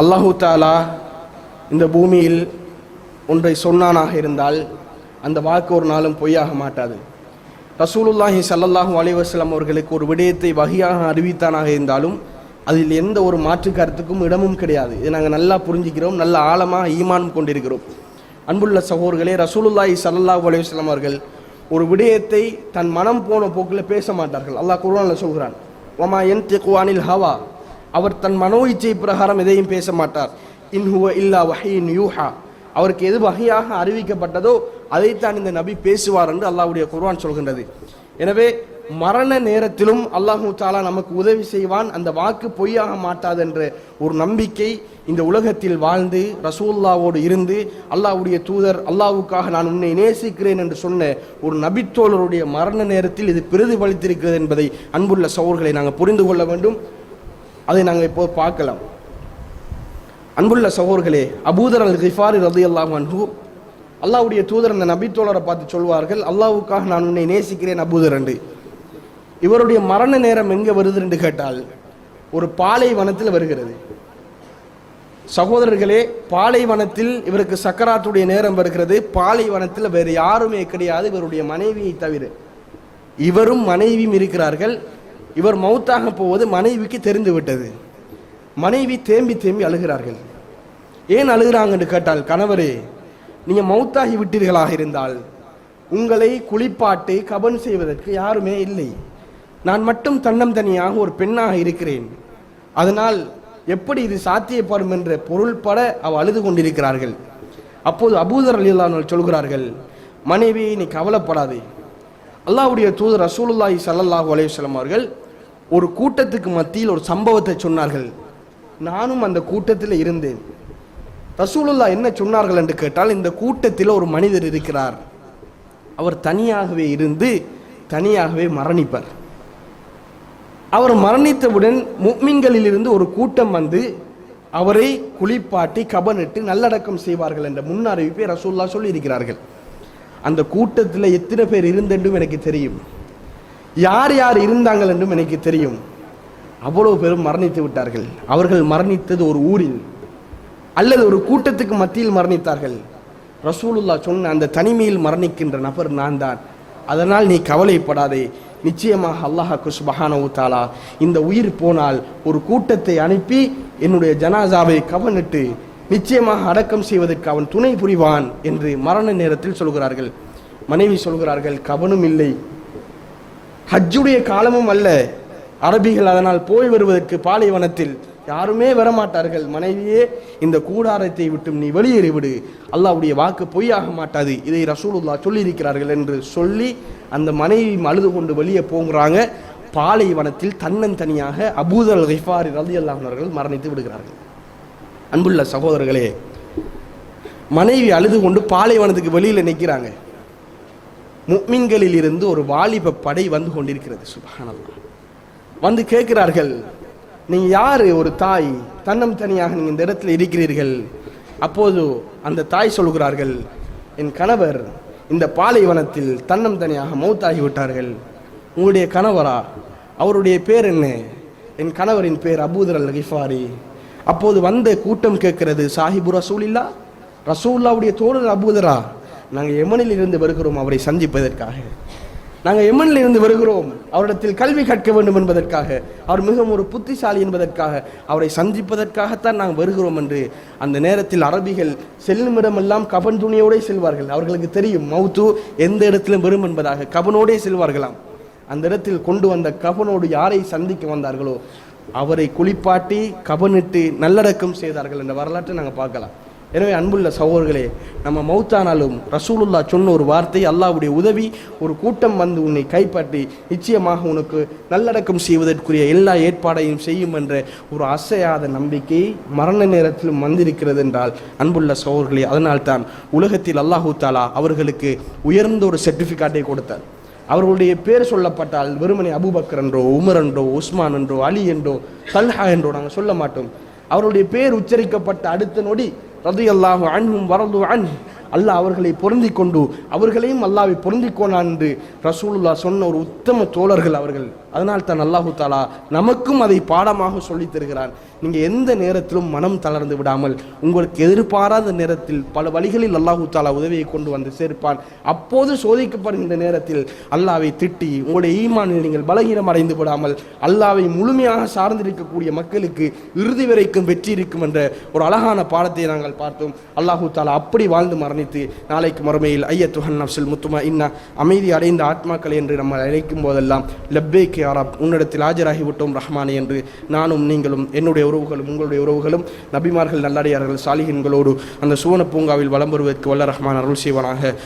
அல்லாஹு தாலா இந்த பூமியில் ஒன்றை சொன்னானாக இருந்தால் அந்த வாக்கு ஒரு நாளும் பொய்யாக மாட்டாது. ரசூலுல்லாஹி சல்லாஹூ அலிவாஸ்லாம் அவர்களுக்கு ஒரு விடயத்தை வகையாக அறிவித்தானாக இருந்தாலும் அதில் எந்த ஒரு மாற்று கருத்துக்கும் இடமும் கிடையாது. இதை நாங்கள் நல்லா புரிஞ்சுக்கிறோம். நல்ல ஆழமாக ஈமானம் கொண்டிருக்கிறோம். அன்புள்ள சகோர்களே ரசூலுல்லாஹி சல்லாஹூ அலிவாஸ்லாம் அவர்கள் ஒரு விடயத்தை தன் மனம் போன போக்கில் பேச மாட்டார்கள். அல்லாஹ் குரானில் சொல்கிறான் ஒமா என் அனில் ஹவா. அவர் தன் மனோ இச்சை பிரகாரம் எதையும் பேச மாட்டார் இன்ஹுவ இல்லா வஹீன் யூஹா. அவருக்கு எது வகையாக அறிவிக்கப்பட்டதோ அதைத்தான் இந்த நபி பேசுவார் என்று அல்லாஹுடைய குர்வான் சொல்கின்றது. எனவே மரண நேரத்திலும் அல்லாஹு தாலா நமக்கு உதவி செய்வான். அந்த வாக்கு பொய்யாக மாட்டாது என்ற ஒரு நம்பிக்கை இந்த உலகத்தில் வாழ்ந்து ரசூல்லாவோடு இருந்து அல்லாஹுடைய தூதர் அல்லாவுக்காக நான் உன்னை நேசிக்கிறேன் என்று சொன்ன ஒரு நபித்தோழருடைய மரண நேரத்தில் இது பிரதிபலித்திருக்கிறது என்பதை அன்புள்ள சோர்களை நாங்கள் புரிந்து கொள்ள வேண்டும். அதை நாங்கள் இப்போ பார்க்கலாம். அன்புள்ள சகோர்களே அபூதர் அல் கிஃபாரி ரதி அல்லாஹ் அன்ஹு அல்லாஹ்வுடைய தூதர் அந்த நபித்தோழரை பார்த்து சொல்வார்கள் அல்லாவுக்காக நான் உன்னை நேசிக்கிறேன் அபூதர் என்று. இவருடைய மரண நேரம் எங்கே வருது என்று கேட்டால் ஒரு பாலைவனத்தில் வருகிறது. சகோதரர்களே பாலைவனத்தில் இவருக்கு சக்கராத்துடைய நேரம் வருகிறது பாலைவனத்தில் வேறு யாருமே கிடையாது இவருடைய மனைவியை தவிர. இவரும் மனைவியும் இருக்கிறார்கள் இவர் மௌத்தாக போவது மனைவிக்கு தெரிந்து விட்டது மனைவி தேம்பி தேம்பி அழுகிறார்கள். ஏன் அழுகிறாங்கன்னு கேட்டால் கணவரே நீங்கள் மௌத்தாகி விட்டீர்களாக இருந்தால் உங்களை குளிப்பாட்டி கபன் செய்வதற்கு யாருமே இல்லை. நான் மட்டும் தன்னம் தனியாக ஒரு பெண்ணாக இருக்கிறேன். அதனால் எப்படி இது சாத்தியப்படும் என்ற பொருள்பட அவ அழுது கொண்டிருக்கிறார்கள். அப்போது அபூதர் அலிலானவர்கள் சொல்கிறார்கள் மனைவி நீ கவலைப்படாதே. அல்லாவுடைய தூதர் ரசூலுல்லாஹி சல்லாஹூ அலைஹி அவர்கள் ஒரு கூட்டத்துக்கு மத்தியில் ஒரு சம்பவத்தை சொன்னார்கள். நானும் அந்த கூட்டத்தில் இருந்தேன். ரசூலுல்லா என்ன சொன்னார்கள் என்று கேட்டால் இந்த கூட்டத்தில் ஒரு மனிதர் இருக்கிறார். அவர் தனியாகவே இருந்து தனியாகவே மரணிப்பார். அவர் மரணித்தவுடன் முக்மின்களிலிருந்து ஒரு கூட்டம் வந்து அவரை குளிப்பாட்டி கபனிட்டு நல்லடக்கம் செய்வார்கள் என்ற முன் அறிவிப்பை ரசூல்லா சொல்லியிருக்கிறார்கள். அந்த கூட்டத்தில் எத்தனை பேர் இருந்தென்றும் எனக்கு தெரியும். யார் யார் இருந்தாங்கள் என்றும் எனக்கு தெரியும். அவ்வளவு பேரும் மரணித்து விட்டார்கள். அவர்கள் மரணித்தது ஒரு ஊரில். அல்லது ஒரு கூட்டத்துக்கு மத்தியில் மரணித்தார்கள். ரசூலுல்லா சொன்ன அந்த தனிமையில் மரணிக்கின்ற நபர் நான் தான். அதனால் நீ கவலைப்படாதே. நிச்சயமாக அல்லாஹாக்கு சுபஹானவு தாலா இந்த உயிர் போனால் ஒரு கூட்டத்தை அனுப்பி என்னுடைய ஜனாசாவை கவனிட்டு நிச்சயமாக அடக்கம் செய்வதற்கு அவன் துணை புரிவான் என்று மரண நேரத்தில் சொல்கிறார்கள். மனைவி சொல்கிறார்கள் கவனும் இல்லை. ஹஜ்ஜுடைய காலமும் அல்ல. அரபிகள் அதனால் போய் வருவதற்கு பாலைவனத்தில் யாருமே வரமாட்டார்கள். மனைவியே இந்த கூடாரத்தை விட்டும் நீ வெளியேறிவிடு விடு. வாக்கு பொய்யாக மாட்டாது. இதை ரசூலுல்லா சொல்லியிருக்கிறார்கள் என்று சொல்லி அந்த மனைவி அழுது கொண்டு வெளியே போகிறாங்க. பாலைவனத்தில் தன்னந்தனியாக அபூதல் கைஃபாரி ரதி அவர்கள் மரணித்து விடுகிறார்கள். அன்புள்ள சகோதரர்களே மனைவி அழுது கொண்டு பாலைவனத்துக்கு வெளியில் நிற்கிறாங்க. முக்மின்களில் இருந்து ஒரு வாலிப படை வந்து கொண்டிருக்கிறது சுபஹானல்லாஹ் வந்து கேட்கிறார்கள் நீங்க யாரு? ஒரு தாய். தன்னம் தனியாக நீங்க இந்த இடத்துல இருக்கிறீர்கள். அப்போது அந்த தாய் சொல்கிறார்கள் என் கணவர் இந்த பாலைவனத்தில் தன்னம் தனியாக மௌத்தாகி விட்டார்கள். உங்களுடைய கணவரா? அவருடைய பேர் என்ன? என் கணவரின் பேர் அபூதர் அல் கிஃபாரி அப்போது வந்த கூட்டம் கேட்கிறது சாஹிபு ரசூலில்லா ரசூல்லாவுடைய தோழர் அபூதரா? நாங்கள் எமனில் இருந்து வருகிறோம் அவரை சந்திப்பதற்காக. நாங்கள் எமனில் இருந்து வருகிறோம் அவரிடத்தில் கல்வி கற்க வேண்டும் என்பதற்காக. அவர் மிகவும் ஒரு புத்திசாலி என்பதற்காக. அவரை சந்திப்பதற்காகத்தான் நாங்கள் வருகிறோம் என்று அந்த நேரத்தில் அரபிகள் செல்லும் இடமெல்லாம் கபன் துணியோடே செல்வார்கள். அவர்களுக்கு தெரியும் மௌத்து எந்த இடத்திலும் வரும் என்பதாக. கபனோடே செல்வார்களாம். அந்த இடத்தில் கொண்டு வந்த கபனோடு யாரை சந்திக்க வந்தார்களோ அவரை குளிப்பாட்டி கபனிட்டு நல்லடக்கம் செய்தார்கள் என்ற வரலாற்றை நாங்கள் பார்க்கலாம். எனவே அன்புள்ள சகோதர்களே நம்ம மௌத்தானாலும் ரசூலுல்லா சொன்ன ஒரு வார்த்தை அல்லாவுடைய உதவி ஒரு கூட்டம் வந்து உன்னை கைப்பற்றி நிச்சயமாக உனக்கு நல்லடக்கம் செய்வதற்குரிய எல்லா ஏற்பாடையும் செய்யும் என்ற ஒரு அசையாத நம்பிக்கை மரண நேரத்திலும் வந்திருக்கிறது என்றால் அன்புள்ள சகோதர்களே அதனால்தான் உலகத்தில் அல்லாஹூ தாலா அவர்களுக்கு உயர்ந்த ஒரு சர்டிஃபிகேட்டை கொடுத்தார். அவர்களுடைய பேர் சொல்லப்பட்டால் வெறுமனே அபூபக்கர் என்றோ உமர் என்றோ உஸ்மான் என்றோ அலி என்றோ தல்ஹா என்றோ நாங்கள் சொல்ல மாட்டோம். அவருடைய பேர் உச்சரிக்கப்பட்ட அடுத்த நொடி ரதி அல்லாஹு அன்ஹும் வரது அன் அல்லாஹ் அவர்களை பொருந்தி கொண்டு அவர்களையும் அல்லாவை பொருந்தி கொண்டான் என்று ரசூலுல்லா சொன்ன ஒரு உத்தம தோழர்கள் அவர்கள். அதனால் தான் அல்லாஹு தாலா நமக்கும் அதை பாடமாக சொல்லித் தருகிறான். நீங்கள் எந்த நேரத்திலும் மனம் தளர்ந்து விடாமல் உங்களுக்கு எதிர்பாராத நேரத்தில் பல வழிகளில் அல்லாஹு தாலா உதவியை கொண்டு வந்து சேர்ப்பான். அப்போது சோதிக்கப்படுகின்ற நேரத்தில் அல்லாவை திட்டி உங்களுடைய ஈமானில் நீங்கள் பலகீனம் அடைந்து விடாமல் அல்லாவை முழுமையாக சார்ந்திருக்கக்கூடிய மக்களுக்கு இறுதி வரைக்கும் வெற்றி இருக்கும் என்ற ஒரு அழகான பாடத்தை நாங்கள் பார்த்தோம். அல்லாஹு தாலா அப்படி வாழ்ந்து மரணி மரணித்து நாளைக்கு மறுமையில் ஐயத்துஹன் நப்சில் முத்துமா இன்னா அமைதி அடைந்த ஆத்மாக்கள் என்று நம்ம அழைக்கும் போதெல்லாம் லப்பேக்கு யாராப் உன்னிடத்தில் ஆஜராகி விட்டோம் ரஹ்மானே என்று நானும் நீங்களும் என்னுடைய உறவுகளும் உங்களுடைய உறவுகளும் நபிமார்கள் நல்லடியார்கள் சாலிகன்களோடு அந்த சுவன பூங்காவில் வலம் வருவதற்கு வல்ல ரஹ்மான் அருள் செய்வானாக.